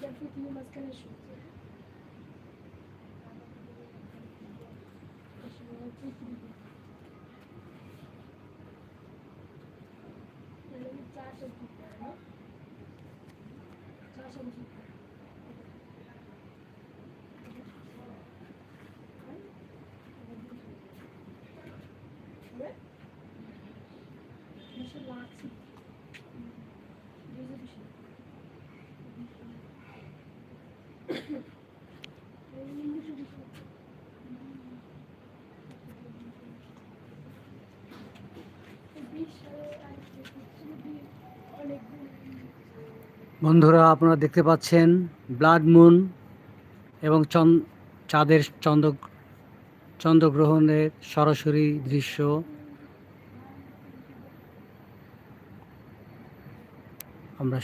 চাঁদের পৃথিবীর মাঝখানে সূর্য আসলে পৃথিবী তাহলে কি চারশো ফিট না চারশো ফিট লাগছে বুঝে দিছি বন্ধুরা আপনারা দেখতে পাচ্ছেন ব্লাড মুন এবং চাঁদের চন্দ্র চন্দ্রগ্রহণের সরাসরি দৃশ্য। আমরা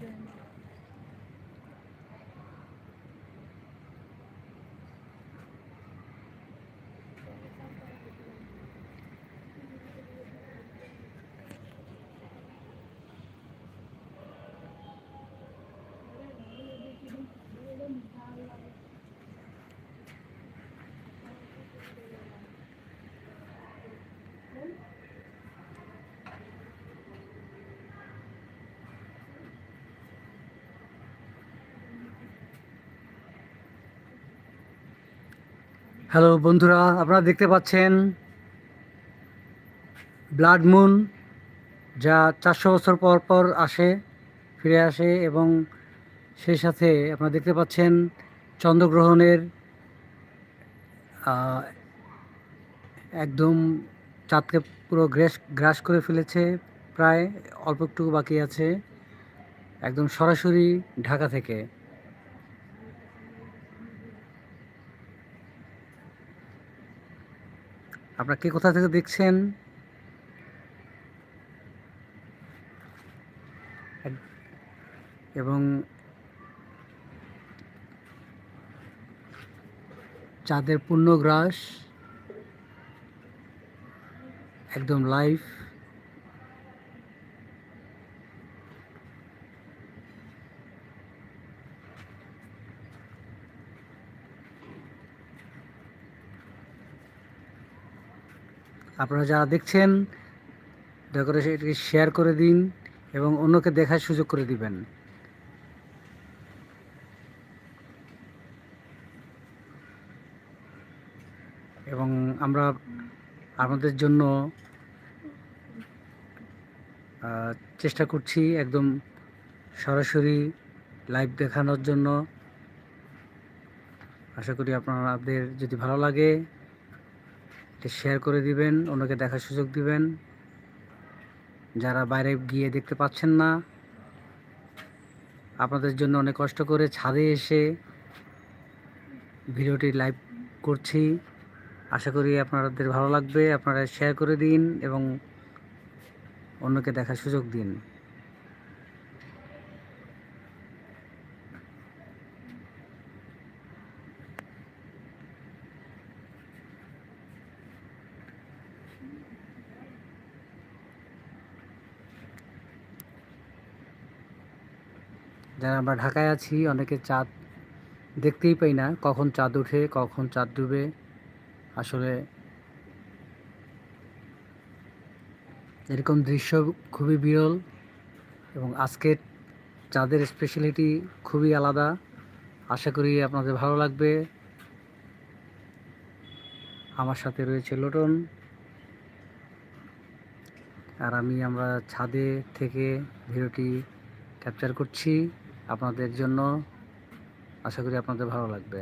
对。হ্যালো বন্ধুরা, আপনারা দেখতে পাচ্ছেন ব্লাড মুন, যা চারশো বছর পর পর আসে, ফিরে আসে এবং সেই সাথে আপনারা দেখতে পাচ্ছেন চন্দ্রগ্রহণের একদম চাঁদকে পুরো গ্রাস গ্রাস করে ফেলেছে, প্রায় অল্প একটু বাকি আছে, একদম সরাসরি ঢাকা থেকে। আপনারা কে কোথা থেকে দেখছেন? এবং চাঁদের পূর্ণগ্রাস একদম লাইভ আপনারা যারা দেখছেন, দয়া করে এটিকে শেয়ার করে দিন এবং অন্যকে দেখার সুযোগ করে দিবেন। এবং আমরা আপনাদের জন্য চেষ্টা করছি একদম সরাসরি লাইভ দেখানোর জন্য। আশা করি আপনাদের যদি ভালো লাগে এটা শেয়ার করে দিবেন, অন্যকে দেখার সুযোগ দিবেন। যারা বাইরে গিয়ে দেখতে পাচ্ছেন না, আপনাদের জন্য অনেক কষ্ট করে ছাদে এসে ভিডিওটি লাইভ করছি। আশা করি আপনাদের ভালো লাগবে। আপনারা শেয়ার করে দিন এবং অন্যকে দেখার সুযোগ দিন। যারা আমরা ঢাকায় আছি, অনেকে চাঁদ দেখতেই পাই না, কখন চাঁদ ওঠে, কখন চাঁদ ডুবে। আসলে এরকম দৃশ্য খুবই বিরল এবং আজকের চাঁদের স্পেশালিটি খুবই আলাদা। আশা করি আপনাদের ভালো লাগবে। আমার সাথে রয়েছে লোটন। আর আমি আমরা ছাদে থেকে ভিডিওটি ক্যাপচার করছি। আপনাদের জন্য আশা করি আপনাদের ভালো লাগবে।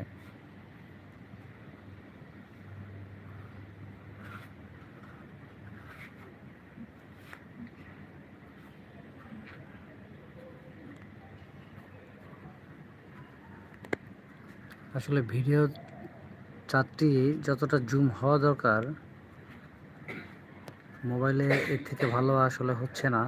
আসলে ভিডিও চারটি যতটা জুম হওয়া দরকার মোবাইলে এর থেকে ভালো আসলে হচ্ছে না।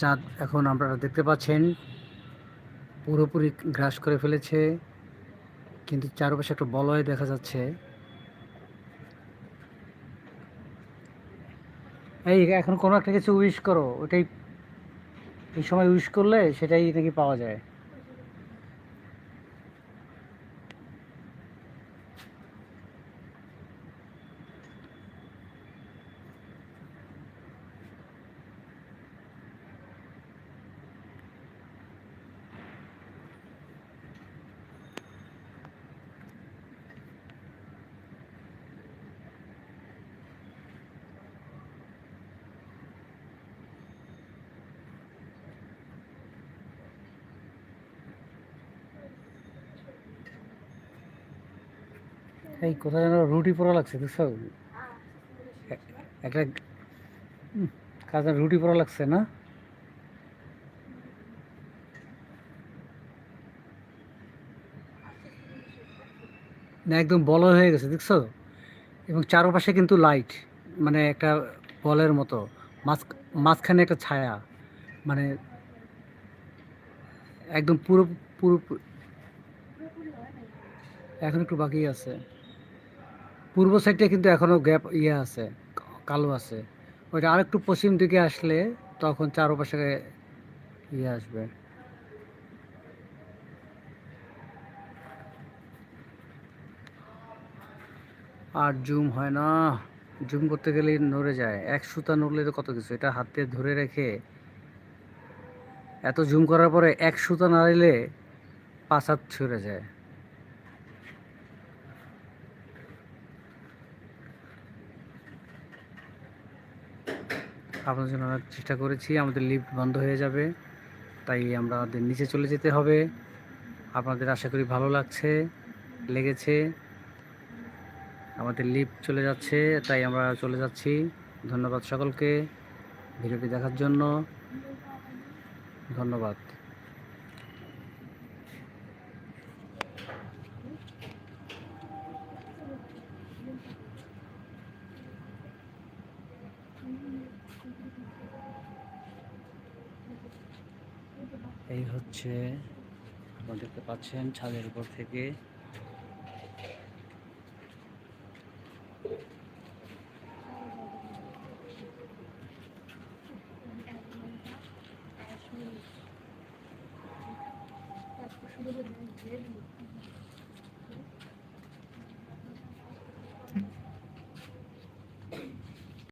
চাঁদ এখন আপনারা দেখতে পাচ্ছেন পুরোপুরি গ্রাস করে ফেলেছে, কিন্তু চারপাশে একটা বলয় দেখা যাচ্ছে। এই, এখন কোনো একটা কিছু উইশ করো, ওটাই এই সময় উইশ করলে সেটাই নাকি পাওয়া যায়। এই কোথায় যেন রুটি পরা লাগছে, দেখছ? একটা কাজে রুটি পরা লাগছে, না? না, একদম বল হয়ে গেছে, দেখছ? এবং চারপাশে কিন্তু লাইট মানে একটা বলের মতো, মাঝ মাঝখানে একটা ছায়া মানে একদম পুরো পুরো এখন একটু বাকি আছে। পূর্ব সাইডে কিন্তু এখনও গ্যাপ ইয়ে আছে, কালো আছে। ওইটা আরেকটু পশ্চিম দিকে আসলে তখন চারপাশে ইয়ে আসবে। আর জুম হয় না। জুম করতে গেলে নড়ে যায়। এক সুতা নড়লে তো কত কিছু? এটা হাতে ধরে রেখে এত জুম করার পরে এক সুতা নাড়লে পাঁচ হাত ছুড়ে যায়। আপনার জন্য চেষ্টা করেছি, আমাদের লিফট বন্ধ হয়ে যাবে, তাই আমরা আমাদের নিচে চলে যেতে হবে। আপনাদের আশা করি ভালো লাগছে, লেগেছে। আমাদের লিফট চলে যাচ্ছে, তাই আমরা চলে যাচ্ছি। ধন্যবাদ সকলকে, ভিডিওটি দেখার জন্য। ধন্যবাদ। এই হচ্ছে আপনারা দেখতে পাচ্ছেন ছাদের উপর থেকে।